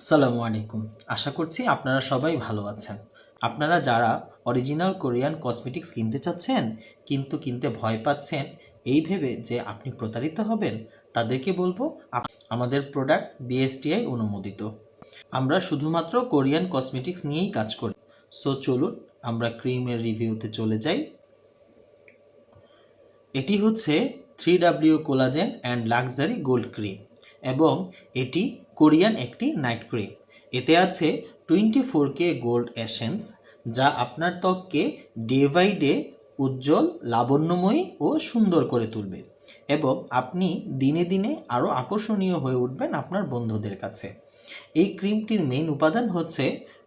আসসালামু আলাইকুম। আশা করছি আপনারা সবাই ভালো আছেন। আপনারা যারা অরিজিনাল কোরিয়ান কসমেটিক্স কিনতে চাচ্ছেন, কিন্তু কিনতে ভয় পাচ্ছেন, এই ভেবে যে আপনি প্রতারিত হবেন, তাদেরকে বলব আমাদের প্রোডাক্ট বিএসটিআই অনুমোদিত। আমরা শুধুমাত্র কোরিয়ান কসমেটিক্স নিয়েই কাজ করি। সো চলুন আমরা ক্রিমের রিভিউতে চলে যাই। এটি হচ্ছে three W collagen and luxury gold cream এবং এটি কোরিয়ান একটি নাইট ক্রিম। এতে আছে twenty four K gold essence, যা আপনার ত্বককে ডে বাই ডে উজ্জ্বল, লাবণ্যময়ী ও সুন্দর করে তুলবে এবং আপনি দিনে দিনে আরও আকর্ষণীয় হয়ে উঠবেন আপনার বন্ধুদের কাছে। এই ক্রিমটির মেইন উপাদান হচ্ছে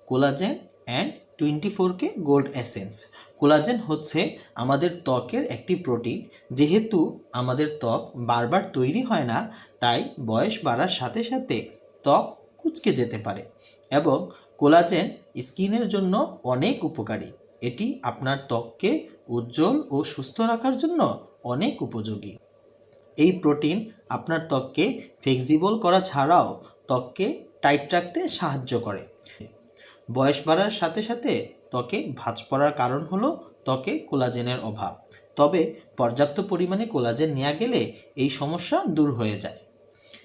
collagen and twenty four K gold essence. Collagen হচ্ছে আমাদের ত্বকের একটি প্রোটিন। যেহেতু আমাদের ত্বক বারবার তৈরি হয় না, তাই বয়স বাড়ার সাথে সাথে ত্বক কুচকে যেতে পারে এবং কোলাজেন স্কিনের জন্য অনেক উপকারী। এটি আপনার ত্বককে উজ্জ্বল ও সুস্থ রাখার জন্য অনেক উপযোগী। এই প্রোটিন আপনার ত্বককে ফ্লেক্সিবল করা ছাড়াও ত্বককে টাইট রাখতে সাহায্য করে। বয়স বাড়ার সাথে সাথে ত্বকে ভাঁজ পড়ার কারণ হলো ত্বকে কোলাজেনের অভাব। তবে পর্যাপ্ত পরিমাণে কোলাজেন নেওয়া গেলে এই সমস্যা দূর হয়ে যায়।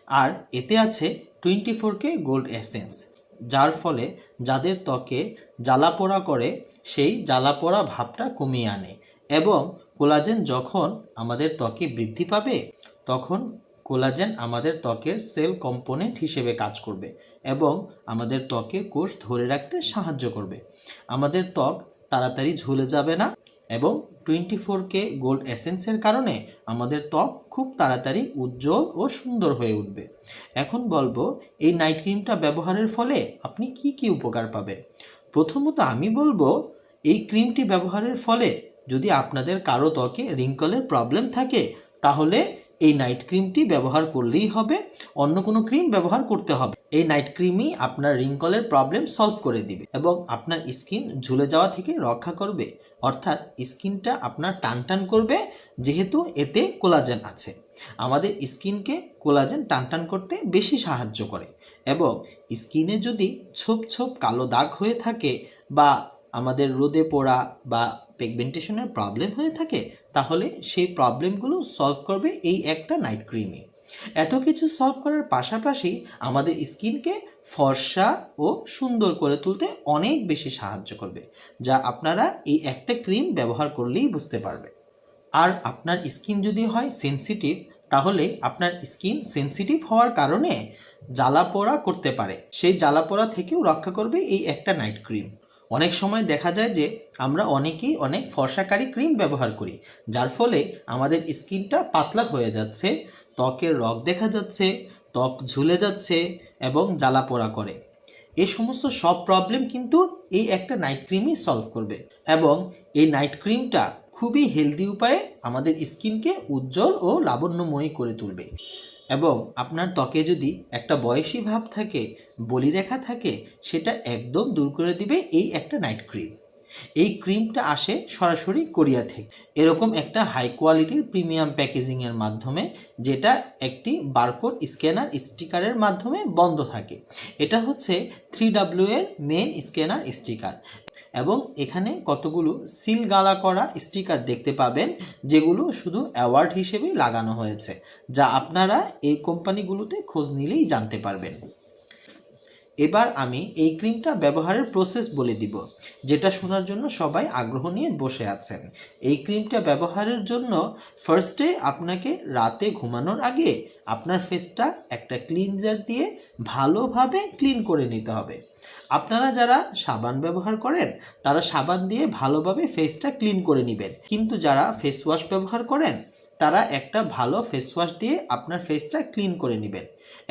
আর এতে আছে twenty four K gold essence যার ফলে যাদের ত্বকে জ্বালা পোড়া করে, সেই জ্বালা পোড়া ভাবটা কমিয়ে আনে এবং কোলাজেন যখন আমাদের ত্বকে বৃদ্ধি পাবে, তখন কোলাজেন আমাদের ত্বকের সেল কম্পোনেন্ট হিসেবে কাজ করবে এবং আমাদের ত্বকের কোষ ধরে রাখতে সাহায্য করবে। আমাদের ত্বক তাড়াতাড়ি ঝুলে যাবে না এবং টোয়েন্টি ফোর কে গোল্ড এসেন্সের কারণে আমাদের ত্বক খুব তাড়াতাড়ি উজ্জ্বল ও সুন্দর হয়ে উঠবে। এখন বলব, এই নাইট ক্রিমটা ব্যবহারের ফলে আপনি কি কি উপকার পাবেন? প্রথমত আমি বলব, এই ক্রিমটি ব্যবহারের ফলে যদি আপনাদের কারও ত্বকে রিঙ্কলের প্রবলেম থাকে, তাহলে এই নাইট ক্রিমটি ব্যবহার করলেই হবে, অন্য কোনো ক্রিম ব্যবহার করতে হবে। এই নাইট ক্রিমই আপনার রিঙ্কলের প্রবলেম সলভ করে দিবে এবং আপনার স্কিন ঝুলে যাওয়া থেকে রক্ষা করবে। অর্থাৎ স্কিনটা আপনার টান টান করবে, যেহেতু এতে কোলাজেন আছে। আমাদের স্কিনকে কোলাজেন টান টান করতে বেশি সাহায্য করে এবং স্কিনে যদি ছোপ ছোপ কালো দাগ হয়ে থাকে বা আমাদের রোদে পোড়া বা পেগমেন্টেশনের প্রবলেম হয়ে থাকে তাহলে সেই প্রবলেমগুলো সলভ করবে এই একটা নাইট ক্রিমে এত কিছু সলভ করার পাশাপাশি আমাদের স্কিনকে ফর্সা ও সুন্দর করে তুলতে অনেক বেশি সাহায্য করবে, যা আপনারা এই একটা ক্রিম ব্যবহার করলেই বুঝতে পারবে। আর আপনার স্কিন যদি হয় সেনসিটিভ তাহলে আপনার স্কিন সেনসিটিভ হওয়ার কারণে জ্বালা পোড়া করতে পারে। সেই জ্বালা পোড়া থেকেও রক্ষা করবে এই একটা নাইট ক্রিম অনেক সময় দেখা যায় যে আমরা অনেকেই অনেক ফর্সাকারী ক্রিম ব্যবহার করি, যার ফলে আমাদের স্কিনটা পাতলা হয়ে যাচ্ছে, ত্বকের রগ দেখা যাচ্ছে, ত্বক ঝুলে যাচ্ছে এবং জ্বালা পোড়া করে। এ সমস্ত সব প্রবলেম কিন্তু এই একটা নাইট ক্রিমই সলভ করবে এবং এই নাইট ক্রিমটা খুবই হেলদি উপায়ে আমাদের স্কিনকে উজ্জ্বল ও লাবণ্যময়ী করে তুলবে। এবং আপনার ত্বকে যদি একটা বয়সী ভাব থাকে, বলিরেখা থাকে, সেটা একদম দূর করে দিবে এই একটা নাইট ক্রিম এই ক্রিমটা আসে সরাসরি কোরিয়া থেকে। এরকম একটা হাই কোয়ালিটির প্রিমিয়াম প্যাকেজিংয়ের মাধ্যমে, যেটা একটি বারকোড স্ক্যানার স্টিকারের মাধ্যমে বন্ধ থাকে। এটা হচ্ছে থ্রি ডাব্লিউ এর মেন স্ক্যানার স্টিকার এবং এখানে কতগুলো সিল গালা করা স্টিকার দেখতে পাবেন, যেগুলো শুধু অ্যাওয়ার্ড হিসেবেই লাগানো হয়েছে, যা আপনারা এই কোম্পানিগুলোতে খোঁজ নিলেই জানতে পারবেন। এবার আমি এই ক্রিমটা ব্যবহারের প্রসেস বলে দিব, যেটা শোনার জন্য সবাই আগ্রহ নিয়ে বসে আছেন। এই ক্রিমটা ব্যবহারের জন্য ফার্স্টে আপনাকে রাতে ঘুমানোর আগে আপনার ফেসটা একটা ক্লিনজার দিয়ে ভালোভাবে ক্লিন করে নিতে হবে। আপনারা যারা সাবান ব্যবহার করেন, তারা সাবান দিয়ে ভালোভাবে ফেসটা ক্লিন করে নেবেন। কিন্তু যারা ফেস ওয়াশ ব্যবহার করেন, তারা একটা ভালো ফেস ওয়াশ দিয়ে আপনার ফেসটা ক্লিন করে নেবেন।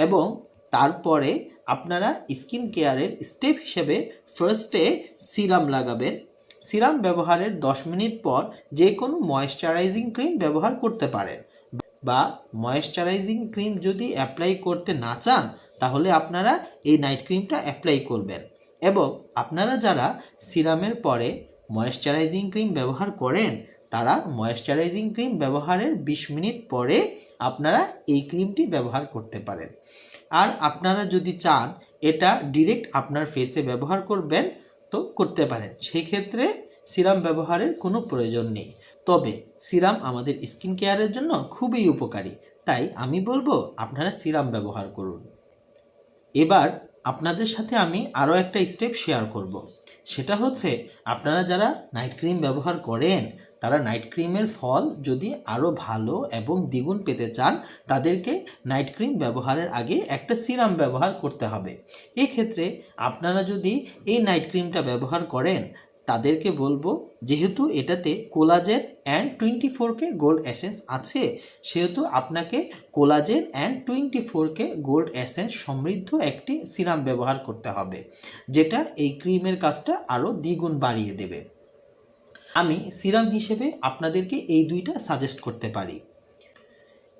এবং তারপরে আপনারা স্কিন কেয়ারের স্টেপ হিসেবে ফার্স্টে সিরাম লাগাবেন। সিরাম ব্যবহারের 10 মিনিট পর যে কোনো ময়েশ্চারাইজিং ক্রিম ব্যবহার করতে পারেন। বা ময়েশ্চারাইজিং ক্রিম যদি অ্যাপ্লাই করতে না চান, তাহলে আপনারা এই নাইট ক্রিমটা অ্যাপ্লাই করবেন। এবং আপনারা যারা সিরামের পরে ময়েশ্চারাইজিং ক্রিম ব্যবহার করেন, তারা ময়েশ্চারাইজিং ক্রিম ব্যবহারের 20 মিনিট পরে আপনারা এই ক্রিমটি ব্যবহার করতে পারেন। আর আপনারা যদি চান, এটা ডিরেক্ট আপনার ফেসে ব্যবহার করবেন, তো করতে পারেন। সেই ক্ষেত্রে সিরাম ব্যবহারের কোনো প্রয়োজন নেই। তবে সিরাম আমাদের স্কিন কেয়ারের জন্য খুবই উপকারী। তাই আমি বলব, আপনারা সিরাম ব্যবহার করুন। এবার আপনাদের সাথে আমি আরও একটা স্টেপ শেয়ার করব। সেটা হচ্ছে, আপনারা যারা নাইট ক্রিম ব্যবহার করেন তারা নাইট ক্রিমের ফল যদি আরও ভালো এবং দ্বিগুণ পেতে চান, তাদেরকে নাইট ক্রিম ব্যবহারের আগে একটা সিরাম ব্যবহার করতে হবে। এক্ষেত্রে আপনারা যদি এই নাইট ক্রিমটা ব্যবহার করেন, তাদেরকে বলব যেহেতু এটাতে collagen and twenty four K gold essence আছে, সেহেতু আপনাকে collagen and twenty four K gold essence সমৃদ্ধ একটি সিরাম ব্যবহার করতে হবে, যেটা এই ক্রিমের কাজটা আরও দ্বিগুণ বাড়িয়ে দেবে। আমি সিরাম হিসেবে আপনাদেরকে এই দুইটা সাজেস্ট করতে পারি।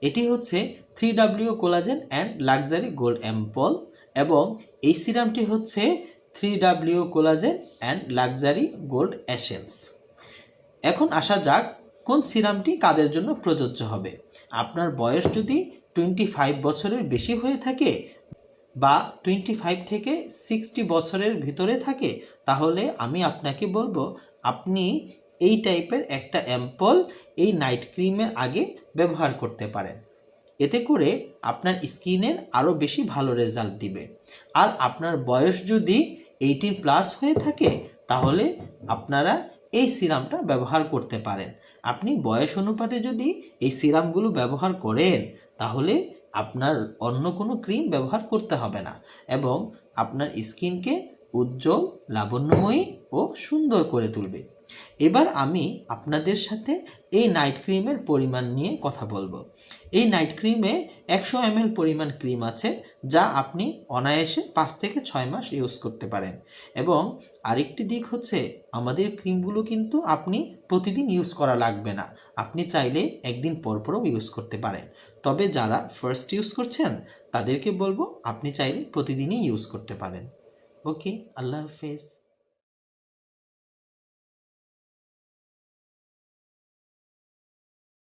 এটি হচ্ছে three W collagen and luxury gold ampoule এবং এই সিরামটি হচ্ছে three W collagen and luxury gold essence এখন আসা যাক কোন সিরামটি কাদের জন্য প্রযোজ্য হবে। আপনার বয়স যদি টোয়েন্টি ফাইভ বছরের বেশি হয়ে থাকে বা টোয়েন্টি ফাইভ থেকে সিক্সটি বছরের ভিতরে থাকে, তাহলে আমি আপনাকে বলব আপনি এই টাইপের একটা অ্যাম্পল এই নাইট ক্রিমের আগে ব্যবহার করতে পারেন। এতে করে আপনার স্কিনের আরও বেশি ভালো রেজাল্ট দিবে। আর আপনার বয়স যদি এইটিন প্লাস হয়ে থাকে, তাহলে আপনারা এই সিরামটা ব্যবহার করতে পারেন। আপনি বয়স অনুপাতে যদি এই সিরামগুলো ব্যবহার করেন, তাহলে আপনার অন্য কোনো ক্রিম ব্যবহার করতে হবে না। এবং আপনার স্কিনকে উজ্জ্বল, লাবণ্যময়ী ও সুন্দর করে তুলবে। এবার আমি আপনাদের সাথে এই নাইট ক্রিমের পরিমাণ নিয়ে কথা বলব। এই নাইট ক্রিমে একশো এম পরিমাণ ক্রিম আছে, যা আপনি অনায়াসে পাঁচ থেকে ছয় মাস ইউজ করতে পারেন। এবং আরেকটি দিক হচ্ছে, আমাদের ক্রিমগুলো কিন্তু আপনি প্রতিদিন ইউজ করা লাগবে না। আপনি চাইলে একদিন পরপরও ইউজ করতে পারেন। তবে যারা ফার্স্ট ইউজ করছেন, তাদেরকে বলব, আপনি চাইলে প্রতিদিনই ইউজ করতে পারেন। ওকে আল্লাহ হাফেজ